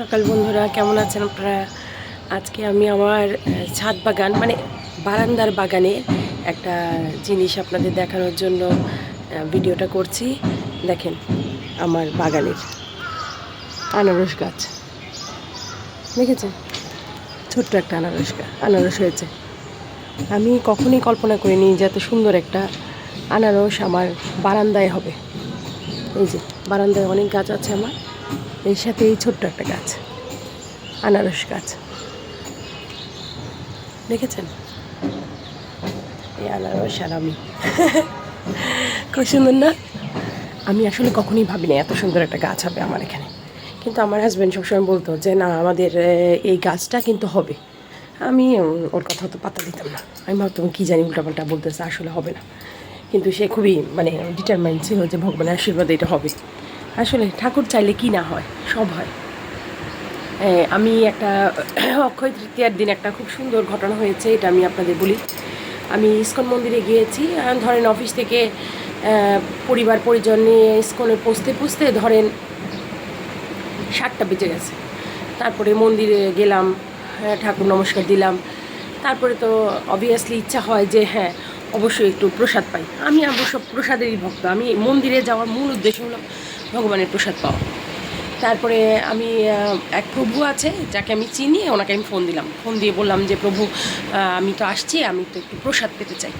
সকাল বন্ধুরা, কেমন আছেন আপনারা? আজকে আমি আমার ছাদ বাগান মানে বারান্দার বাগানে একটা জিনিস আপনাদের দেখানোর জন্য ভিডিওটা করছি। দেখেন, আমার বাগানের আনারস গাছ। দেখেছেন? ছোট্ট একটা আনারস গাছ আনারস হয়েছে। আমি কখনোই কল্পনা করিনি যে এত সুন্দর একটা আনারস আমার বারান্দায় হবে। এই যে, বারান্দায় অনেক গাছ আছে আমার। এর সাথে এই ছোট্ট একটা গাছ। আনারস গাছ। দেখেছেন? এই আনারস আর আমি। খুব সুন্দর না? আমি আসলে কখনোই ভাবিনি এত সুন্দর একটা গাছ হবে আমার এখানে। কিন্তু আমার হাজব্যান্ড সবসময় বলতো যে, না, আমাদের এই গাছটা কিন্তু হবে। আমি ওর কথা তো পাত্তা দিতাম না। আমি ভাবতাম, কী জানি উল্টাপাল্টা বলতেছে, আসলে হবে না। কিন্তু সে খুবই মানে ডিটারমাইন্ড ছিল যে, ভগবানের আশীর্বাদ এটা হবে। আসলে ঠাকুর চাইলে কি না হয়? সব হয়। আমি একটা অক্ষয় তৃতীয়ার দিন একটা খুব সুন্দর ঘটনা হয়েছে, এটা আমি আপনাদের বলি। আমি ইস্কন মন্দিরে গিয়েছি ধরেন অফিস থেকে পরিবার, পরিজন নিয়ে ইস্কনে পৌঁছতে পৌঁছতে ধরেন সাতটা বেজে গেছে। তারপরে মন্দিরে গেলাম ঠাকুর নমস্কার দিলাম। তারপরে তো অবভিয়াসলি ইচ্ছা হয় যে হ্যাঁ অবশ্যই একটু প্রসাদ পাই। আমি অবশ্য প্রসাদেরই ভক্ত। আমি মন্দিরে যাওয়ার মূল উদ্দেশ্য হলো ভগবানের প্রসাদ পাওয়া। তারপরে আমি এক প্রভু আছে যাকে আমি চিনি ওনাকে আমি ফোন দিলাম। ফোন দিয়ে বললাম যে প্রভু আমি তো আসছি আমি তো একটু প্রসাদ পেতে চাই।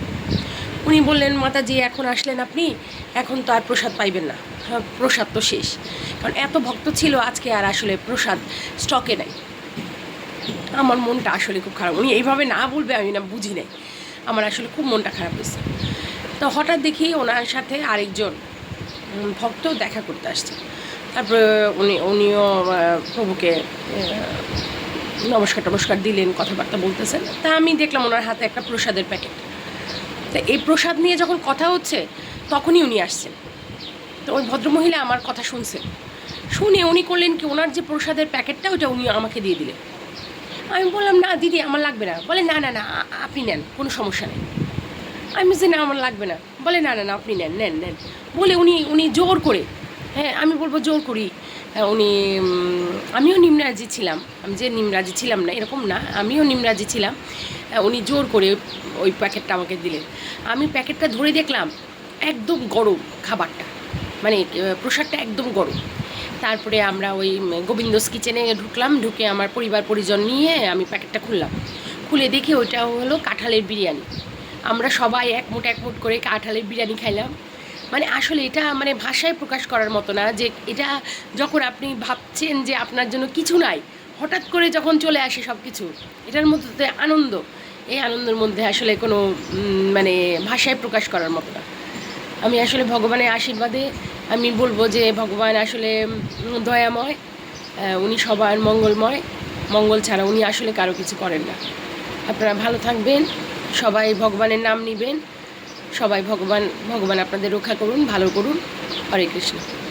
উনি বললেন মাতাজি এখন আসলেন আপনি? এখন তো আর প্রসাদ পাইবেন না। হ্যাঁ, প্রসাদ তো শেষ। কারণ এত ভক্ত ছিল আজকে আর আসলে প্রসাদ স্টকে নাই। আমার মনটা আসলে খুব খারাপ। উনি এইভাবে না বলবে আমি না বুঝি নাই। আমার আসলে খুব মনটা খারাপ হয়েছে। তো হঠাৎ দেখি ওনার সাথে আরেকজন ভক্ত দেখা করতে আসছে। তারপরে উনি, উনিও প্রভুকে নমস্কার টমস্কার দিলেন, কথাবার্তা বলতেছেন। তা আমি দেখলাম ওনার হাতে একটা প্রসাদের প্যাকেট। তা এই প্রসাদ নিয়ে যখন কথা হচ্ছে, তখনই উনি আসছেন। তো ওই ভদ্রমহিলা আমার কথা শুনছেন শুনে উনি করলেন কি, ওনার যে প্রসাদের প্যাকেটটা ওটা উনি আমাকে দিয়ে দিলেন। আমি বললাম, না, দিদি, আমার লাগবে না। বলে, না না না আপনি নেন, কোনো সমস্যা নেই। আমি বলছি না আমার লাগবে না। বলে না না না আপনি নেন নেন নেন। বলে উনি উনি জোর করে। হ্যাঁ আমি বলব জোর করি। হ্যাঁ, উনি আমিও নিমরাজি ছিলাম। আমি যে নিমরাজি ছিলাম না এরকম না আমিও নিমরাজি ছিলাম। হ্যাঁ, উনি জোর করে ওই প্যাকেটটা আমাকে দিলেন। আমি প্যাকেটটা ধরে দেখলাম একদম গরম খাবারটা। মানে প্রসাদটা একদম গরম। তারপরে আমরা ওই গোবিন্দস কিচেনে ঢুকলাম ঢুকে আমার পরিবার পরিজন নিয়ে আমি প্যাকেটটা খুললাম। খুলে দেখি ওইটা হলো কাঁঠালের বিরিয়ানি। আমরা সবাই এক মুঠ এক মুঠ করে কাঁঠালের বিরিয়ানি খাইলাম। মানে আসলে এটা মানে ভাষায় প্রকাশ করার মতো না যে এটা যখন আপনি ভাবছেন যে আপনার জন্য কিছু নাই, হঠাৎ করে যখন চলে আসে সব কিছু এটার মধ্যে আনন্দ। এই আনন্দের মধ্যে আসলে কোনো মানে ভাষায় প্রকাশ করার মতো না। আমি আসলে ভগবানের আশীর্বাদে আমি বলব যে ভগবান আসলে দয়াময় উনি সবার মঙ্গলময়। মঙ্গল ছাড়া উনি আসলে কারও কিছু করেন না। আপনারা ভালো থাকবেন। সবাই ভগবানের নাম নেবেন। সবাই ভগবান ভগবান আপনাদের রক্ষা করুন ভালো করুন। হরে কৃষ্ণ।